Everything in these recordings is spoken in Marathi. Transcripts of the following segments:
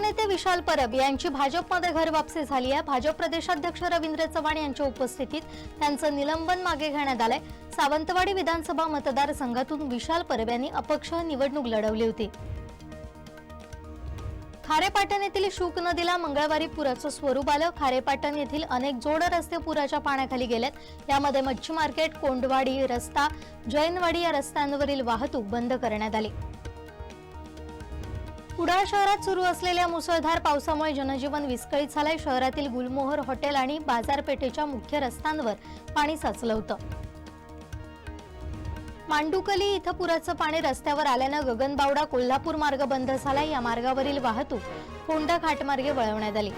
नेते विशाल परब यांची भाजपमध्ये घरवापसी झाली आहे. भाजप प्रदेशाध्यक्ष रवींद्र चव्हाण यांच्या उपस्थितीत त्यांचं निलंबन मागे घेण्यात आलंय. सावंतवाडी विधानसभा मतदारसंघातून विशाल परब यांनी अपक्ष निवडणूक लढवली होती. खारेपाटण येथील शुक नदीला मंगळवारी पुराचं स्वरूप आलं. खारेपाटण येथील अनेक जोड रस्ते पुराच्या पाण्याखाली गेलेत. यामध्ये मच्छी मार्केट कोंडवाडी रस्ता जैनवाडी या रस्त्यांवरील वाहतूक बंद करण्यात आली. कुडाळ शहरात सुरू असलेल्या मुसळधार पावसामुळे जनजीवन विस्कळीत झालंय. शहरातील गुलमोहर हॉटेल आणि बाजारपेठेच्या मुख्य रस्त्यांवर पाणी साचलं होतं. मांडुकली इथं पुराचं पाणी रस्त्यावर आल्यानं गगनबावडा कोल्हापूर मार्ग बंद झालाय. या मार्गावरील वाहतूक होंडा घाटमार्गे वळवण्यात आली.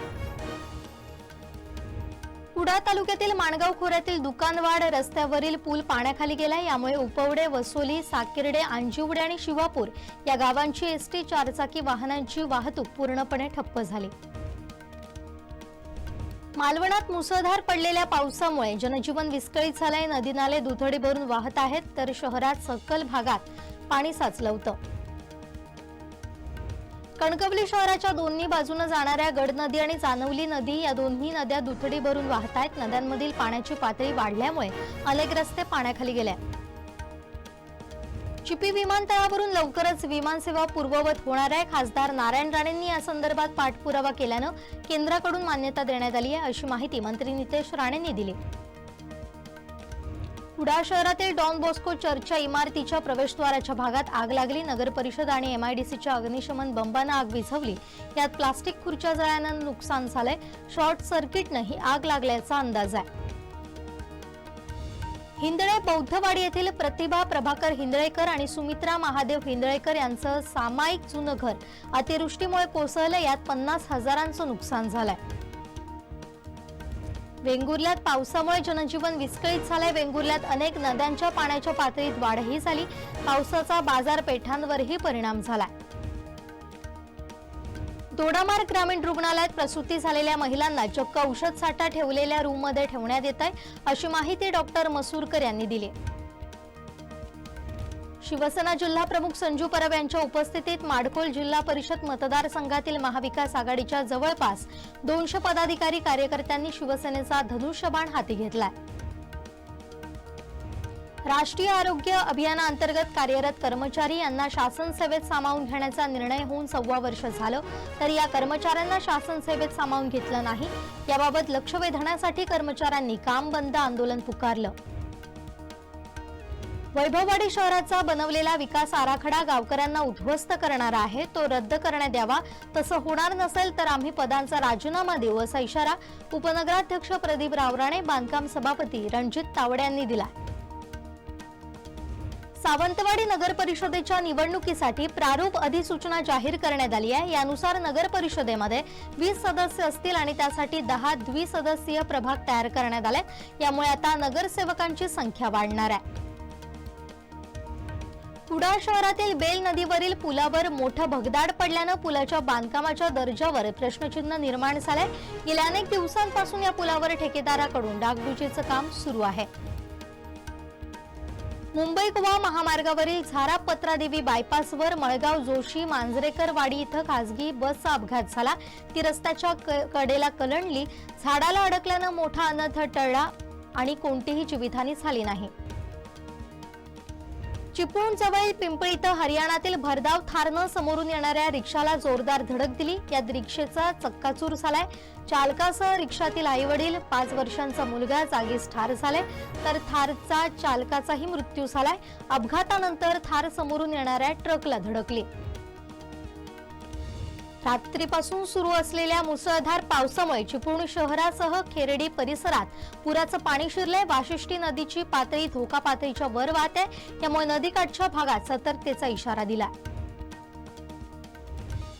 कुडाळ तालुक्यातील माणगाव खोऱ्यातील दुकानवाड रस्त्यावरील पूल पाण्याखाली गेला. यामुळे उपवडे वसोली साकिर्डे अंजिवडे आणि शिवापूर या गावांची एसटी चारचाकी वाहनांची वाहतूक पूर्णपणे ठप्प झाली. मालवणात मुसळधार पडलेल्या पावसामुळे जनजीवन विस्कळीत झालंय. नदी नाले दुथडी भरून वाहत आहेत तर शहरात सकल भागात पाणी साचलं होतं. कणकवली शहराच्या दोन्ही बाजूने जाणाऱ्या गड नदी आणि जानवली नदी या दोन्ही नद्या दुथडी भरून वाहत आहेत. नद्यांमधील पाण्याची पातळी वाढल्यामुळे अनेक रस्ते पाण्याखाली गेले आहेत. चिपी विमानतळावरून लवकरच विमानसेवा पूर्ववत होणार आहे. खासदार नारायण राणेंनी या संदर्भात पाठपुरावा केल्यानं केंद्राकडून मान्यता देण्यात आली आहे अशी माहिती मंत्री नितेश राणेंनी दिली. कुडाळ शहरातील डॉन बॉस्को चर्चच्या इमारतीच्या प्रवेशद्वाराच्या भागात आग लागली. नगर परिषद आणि एमआयडीसीच्या अग्निशमन बंबानं आग विझवली. यात प्लास्टिक खुर्च्या जळ्यानं नुकसान झालंय. शॉर्ट सर्किटनं ही आग लागल्याचा अंदाज आहे. हिंदळे बौद्धवाडी येथील प्रतिभा प्रभाकर हिंदळेकर आणि सुमित्रा महादेव हिंदळेकर यांचं सामायिक जुनं घर अतिवृष्टीमुळे कोसळलं. यात पन्नास हजारांचं नुकसान झालंय. वेंगुर्ल्यात पावसामुळे जनजीवन विस्कळीत झालंय. वेंगुर्ल्यात अनेक नद्यांच्या पाण्याच्या पातळीत वाढही झाली. पावसाचा बाजारपेठांवरही परिणाम झालाय. दोडामार्ग ग्रामीण रुग्णालयात प्रसूती झालेल्या महिलांना चक्क औषध साठा ठेवलेल्या रूममध्ये ठेवण्यात येत आहे अशी माहिती डॉक्टर मसूरकर यांनी दिली. शिवसेना जिल्हा प्रमुख संजू परब यांच्या उपस्थितीत माडखोल जिल्हा परिषद मतदारसंघातील महाविकास आघाडीच्या जवळपास दोनशे पदाधिकारी कार्यकर्त्यांनी शिवसेनेचा धनुष्यबाण हाती घेतलाय. राष्ट्रीय आरोग्य अभियानाअंतर्गत कार्यरत कर्मचारी यांना शासन सेवेत सामावून घेण्याचा निर्णय होऊन सव्वा वर्ष झालं तर या कर्मचाऱ्यांना शासन सेवेत सामावून घेतलं नाही. याबाबत लक्ष वेधण्यासाठी कर्मचाऱ्यांनी काम बंद आंदोलन पुकारलं. वैभववाडी शहराचा बनवलेला विकास आराखडा गावकऱ्यांना उद्ध्वस्त करणारा आहे. तो रद्द करण्यात यावा. तसं होणार नसेल तर आम्ही पदांचा राजीनामा देऊ असा इशारा उपनगराध्यक्ष प्रदीप रावराणे बांधकाम सभापती रणजित तावडे यांनी दिला सावंतवाडी नगर परिषदेच्या निवडणुकीसाठी प्रारूप अधिसूचना जाहीर करण्यात आली आहे. यानुसार नगर परिषदेमध्ये वीस सदस्य असतील आणि त्यासाठी दहा द्विसदस्यीय प्रभाग तयार करण्यात आले यामुळे आता नगरसेवकांची संख्या वाढणार आहे. कुडाळ शहरातील बेल नदीवरील पुलावर मोठं भगदाड पडल्यानं पुलाच्या बांधकामाच्या दर्जावर प्रश्नचिन्ह निर्माण झालंय. गेल्या अनेक दिवसांपासून या पुलावर ठेकेदाराकडून डागडुजीचं काम सुरू आहे. मुंबई गोवा महामार्गावरील झारा पत्रादेवी बायपासवर मळगाव जोशी मांजरेकरवाडी इथं खासगी बसचा अपघात झाला. ती रस्त्याच्या क- कडेला कलंडली. झाडाला अडकल्यानं मोठा अनर्थ टळला आणि कोणतीही जीवितहानी झाली नाही. चिपळूण जवळील पिंपळी इथं हरियाणातील भरधाव थारनं समोरून येणाऱ्या रिक्षाला जोरदार धडक दिली. यात रिक्षेचा चक्काचूर झालाय. चालकासह रिक्षातील आई वडील पाच वर्षांचा मुलगा जागीच ठार झालाय. तर थारचा चालकाचाही मृत्यू झालाय. अपघातानंतर थार समोरून येणाऱ्या ट्रकला धडकली. रात्रीपासून सुरू असलेल्या मुसळधार पावसामुळे चिपळूण शहरासह खेरडी परिसरात पुराचं पाणी शिरलंय. वाशिष्ठी नदीची पातळी धोका पातळीच्या वर वाहते त्यामुळे नदीकाठच्या भागात सतर्कतेचा इशारा दिला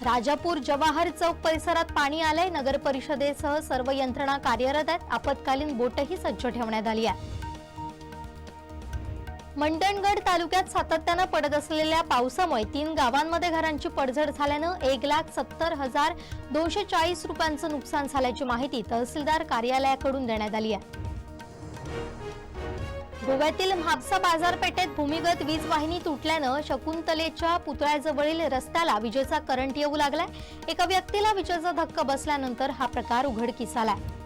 राजापूर जवाहर चौक परिसरात पाणी आलंय. नगर परिषदेसह सर्व यंत्रणा कार्यरत आहेत. आपत्कालीन बोटही सज्ज ठेवण्यात आली आहे. मंडणगड तालुक्यात सातत्यानं पडत असलेल्या पावसामुळे तीन गावांमध्ये घरांची पडझड झाल्यानं एक लाख सत्तर हजार दोनशे चाळीस रुपयांचं नुकसान झाल्याची माहिती तहसीलदार कार्यालयाकडून देण्यात आली आहे. गोव्यातील म्हापसा बाजारपेठेत भूमिगत वीज वाहिनी तुटल्यानं शकुंतलेच्या पुतळ्याजवळील रस्त्याला विजेचा करंट येऊ लागलाय. एका व्यक्तीला विजेचा धक्का बसल्यानंतर हा प्रकार उघडकीस आलाय.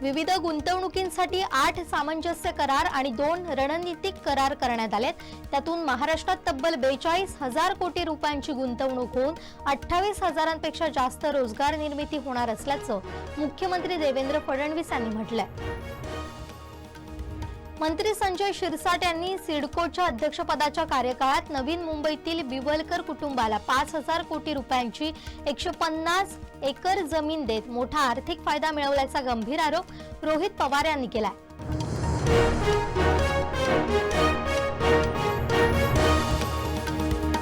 विविध गुंतवणुकींसाठी आठ सामंजस्य करार आणि दोन रणनीतिक करार करण्यात आलेत. त्यातून महाराष्ट्रात तब्बल बेचाळीस हजार कोटी रुपयांची गुंतवणूक होऊन अठ्ठावीस हजारांपेक्षा जास्त रोजगार निर्मिती होणार असल्याचं मुख्यमंत्री देवेंद्र फडणवीस यांनी म्हटलंय. मंत्री संजय शिरसाट यांनी सिडकोच्या अध्यक्षपदाच्या कार्यकाळात नवीन मुंबईतील बिवलकर कुटुंबाला पाच हजार कोटी रुपयांची एकशे पन्नास एकर जमीन देत मोठा आर्थिक फायदा मिळवल्याचा गंभीर आरोप रोहित पवार यांनी केला